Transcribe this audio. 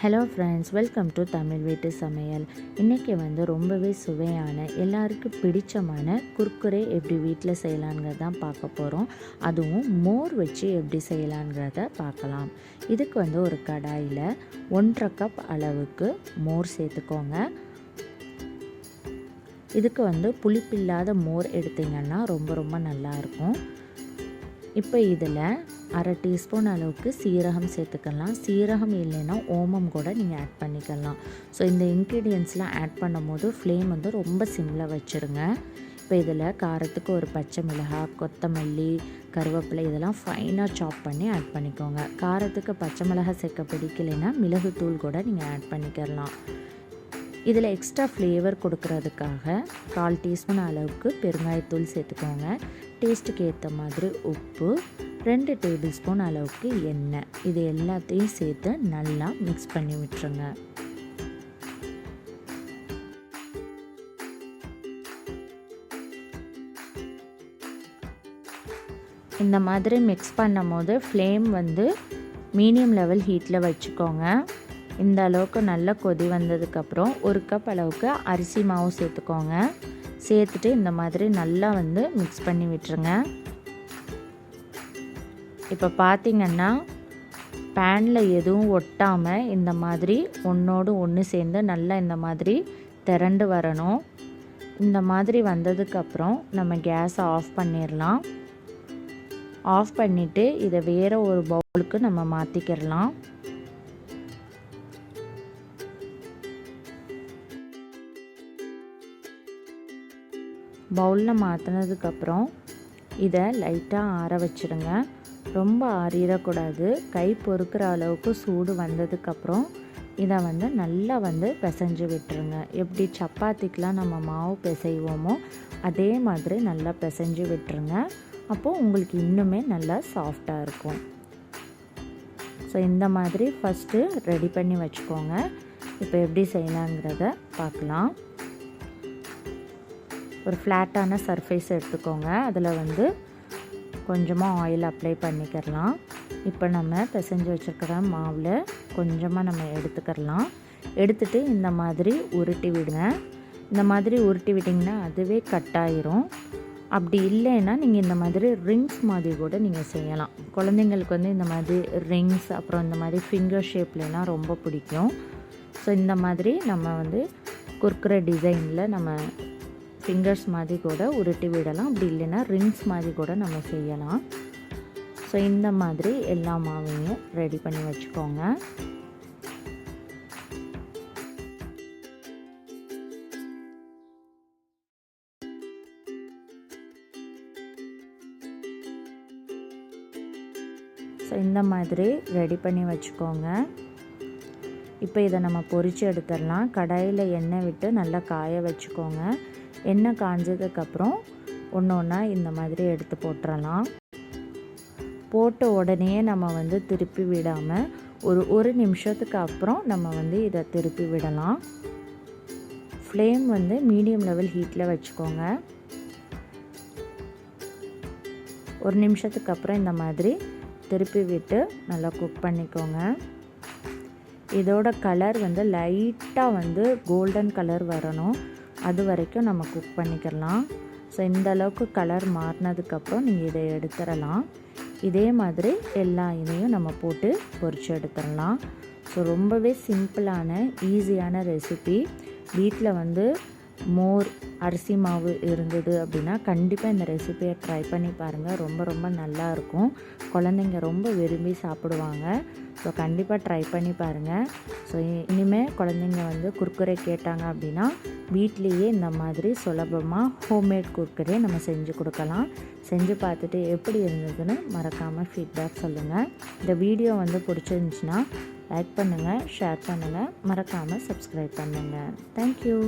Hello friends welcome to Tamil வீட்டு சமையல் இன்றைக்கி வந்து ரொம்பவே சுவையான எல்லாருக்கும் பிடிச்சமான குர்குரே எப்படி வீட்டில் செய்யலாங்கிறத தான் பார்க்க போகிறோம் அதுவும் மோர் வச்சு எப்படி செய்யலாங்கிறத பார்க்கலாம். இதுக்கு வந்து ஒரு கடாயில் ஒன்றரை கப் அளவுக்கு மோர் சேர்த்துக்கோங்க. இதுக்கு வந்து புளிப்பில்லாத மோர் எடுத்திங்கன்னா ரொம்ப ரொம்ப நல்லாயிருக்கும் இப்போ இதில் அரை டீஸ்பூன் அளவுக்கு சீரகம் சேர்த்துக்கலாம். சீரகம் இல்லைன்னா ஓமம் கூட நீங்கள் ஆட் பண்ணிக்கலாம். ஸோ இந்த இன்க்ரீடியன்ஸ்லாம் ஆட் பண்ணும் போது ஃப்ளேம் வந்து ரொம்ப சிம்மில் வச்சுருங்க. இப்போ இதில் காரத்துக்கு ஒரு பச்சை மிளகாய் கொத்தமல்லி கருவேப்பிலை இதெல்லாம் ஃபைனாக சாப் பண்ணி ஆட் பண்ணிக்கோங்க. காரத்துக்கு பச்சை மிளகாய் சேர்க்க பிடிக்கலைன்னா மிளகுத்தூள் கூட நீங்கள் ஆட் பண்ணிக்கலாம். இதில் எக்ஸ்ட்ரா ஃப்ளேவர் கொடுக்கறதுக்காக கால் டீஸ்பூன் அளவுக்கு பெருங்காயத்தூள் சேர்த்துக்கோங்க. டேஸ்ட்டுக்கு ஏற்ற மாதிரி உப்பு ரெண்டு டேபிள் ஸ்பூன் அளவுக்கு எண்ணெய். இது எல்லாத்தையும் சேர்த்து நல்லா மிக்ஸ் பண்ணி விட்டுருங்க. இந்த மாதிரி மிக்ஸ் பண்ணும் போது ஃப்ளேம் வந்து மீடியம் லெவல் ஹீட்டில் வச்சுக்கோங்க. இந்த அளவுக்கு நல்லா கொதி வந்ததுக்கப்புறம் ஒரு கப் அளவுக்கு அரிசி மாவு சேர்த்துக்கோங்க. சேர்த்துட்டு இந்த மாதிரி நல்லா வந்து மிக்ஸ் பண்ணி விட்டுருங்க. இப்போ பார்த்திங்கன்னா பேனில் எதுவும் ஒட்டாமல் இந்த மாதிரி ஒன்றோடு ஒன்று சேர்ந்து நல்லா இந்த மாதிரி திரண்டு வரணும். இந்த மாதிரி வந்ததுக்கப்புறம் நம்ம கேஸை ஆஃப் பண்ணிடலாம் ஆஃப் பண்ணிவிட்டு இதை வேறு ஒரு பவுலுக்கு நம்ம மாற்றிக்கிடலாம் பவுலில் மாற்றினதுக்கப்புறம் இதை லைட்டாக ஆற வச்சுடுங்க. ரொம்ப ஆறிடக்கூடாது. கை பொறுக்கிற அளவுக்கு சூடு வந்ததுக்கப்புறம் இதை வந்து நல்லா வந்து பிசைஞ்சு விட்டுருங்க. எப்படி சப்பாத்திக்கெலாம் நம்ம மாவு பிசைவோமோ அதே மாதிரி நல்லா பிசைஞ்சு விட்டுருங்க. அப்போது உங்களுக்கு இன்னுமே நல்லா சாஃப்டாக இருக்கும். ஸோ இந்த மாதிரி ஃபஸ்ட்டு ரெடி பண்ணி வச்சுக்கோங்க. இப்போ எப்படி செய்யலாங்கிறத பார்க்கலாம். ஒரு ஃப்ளாட்டான சர்ஃபேஸ் எடுத்துக்கோங்க. அதில் வந்து கொஞ்சமாக ஆயில் அப்ளை பண்ணிக்கிறலாம் இப்போ நம்ம பிசைஞ்சு வச்சுருக்கிற மாவில் கொஞ்சமாக நம்ம எடுத்துக்கிறலாம் எடுத்துகிட்டு இந்த மாதிரி உருட்டி விடுங்க. இந்த மாதிரி உருட்டி விட்டிங்கன்னா அதுவே கட் ஆயிரும். அப்படி இல்லைன்னா நீங்கள் இந்த மாதிரி ரிங்ஸ் மாதிரி கூட நீங்கள் செய்யலாம். குழந்தைங்களுக்கு வந்து இந்த மாதிரி ரிங்ஸ் அப்புறம் இந்த மாதிரி ஃபிங்கர் ஷேப்லலாம் ரொம்ப பிடிக்கும். ஸோ இந்த மாதிரி நம்ம வந்து குறுக்குற டிசைனில் நம்ம ஃபிங்கர்ஸ் மாதிரி கூட உருட்டி விடலாம். அப்படி இல்லைன்னா ரிங்ஸ் மாதிரி கூட நம்ம செய்யலாம். ஸோ இந்த மாதிரி எல்லா மாவையும் ரெடி பண்ணி வச்சுக்கோங்க. ஸோ இந்த மாதிரி ரெடி பண்ணி வச்சுக்கோங்க. இப்போ இதை நம்ம பொரித்து எடுத்துடலாம். கடாயில் எண்ணெய் விட்டு நல்லா காய வச்சுக்கோங்க. எண்ணெய் காஞ்சதுக்கப்புறம் ஒன்று ஒன்றா இந்த மாதிரி எடுத்து போட்டுடலாம். போட்ட உடனே நம்ம வந்து திருப்பி விடாமல் ஒரு ஒரு நிமிஷத்துக்கு அப்புறம் நம்ம வந்து இதை திருப்பி விடலாம். ஃப்ளேம் வந்து மீடியம் லெவல் ஹீட்டில் வச்சுக்கோங்க. ஒரு நிமிஷத்துக்கு அப்புறம் இந்த மாதிரி திருப்பி விட்டு நல்லா குக் பண்ணிக்கோங்க. இதோட கலர் வந்து லைட்டாக வந்து கோல்டன் கலர் வரணும். அது வரைக்கும் நம்ம குக் பண்ணிக்கலாம். ஸோ இந்த அளவுக்கு கலர் மாறினதுக்கப்புறம் நீங்கள் இதை எடுத்துடலாம். இதே மாதிரி எல்லா இதையும் நம்ம போட்டு பொறிச்சு எடுத்துடலாம். ஸோ ரொம்பவே சிம்பிளான ஈஸியான ரெசிபி வீட்டில் வந்து மோர் அரிசி மாவு இருந்தது அப்படின்னா கண்டிப்பாக இந்த ரெசிபியை ட்ரை பண்ணி பாருங்கள் ரொம்ப ரொம்ப நல்லாயிருக்கும் குழந்தைங்க ரொம்ப விரும்பி சாப்பிடுவாங்க. ஸோ கண்டிப்பாக ட்ரை பண்ணி பாருங்கள் ஸோ இனிமேல் குழந்தைங்க வந்து குர்குரே கேட்டாங்க அப்படின்னா வீட்லேயே இந்த மாதிரி சுலபமாக ஹோம்மேட் குர்குரே நம்ம செஞ்சு கொடுக்கலாம். செஞ்சு பார்த்துட்டு எப்படி இருந்ததுன்னு மறக்காமல் ஃபீட்பேக் சொல்லுங்கள் இந்த வீடியோ வந்து பிடிச்சிருந்துச்சின்னா லைக் பண்ணுங்கள் ஷேர் பண்ணுங்கள் மறக்காமல் சப்ஸ்கிரைப் பண்ணுங்கள் தேங்க்யூ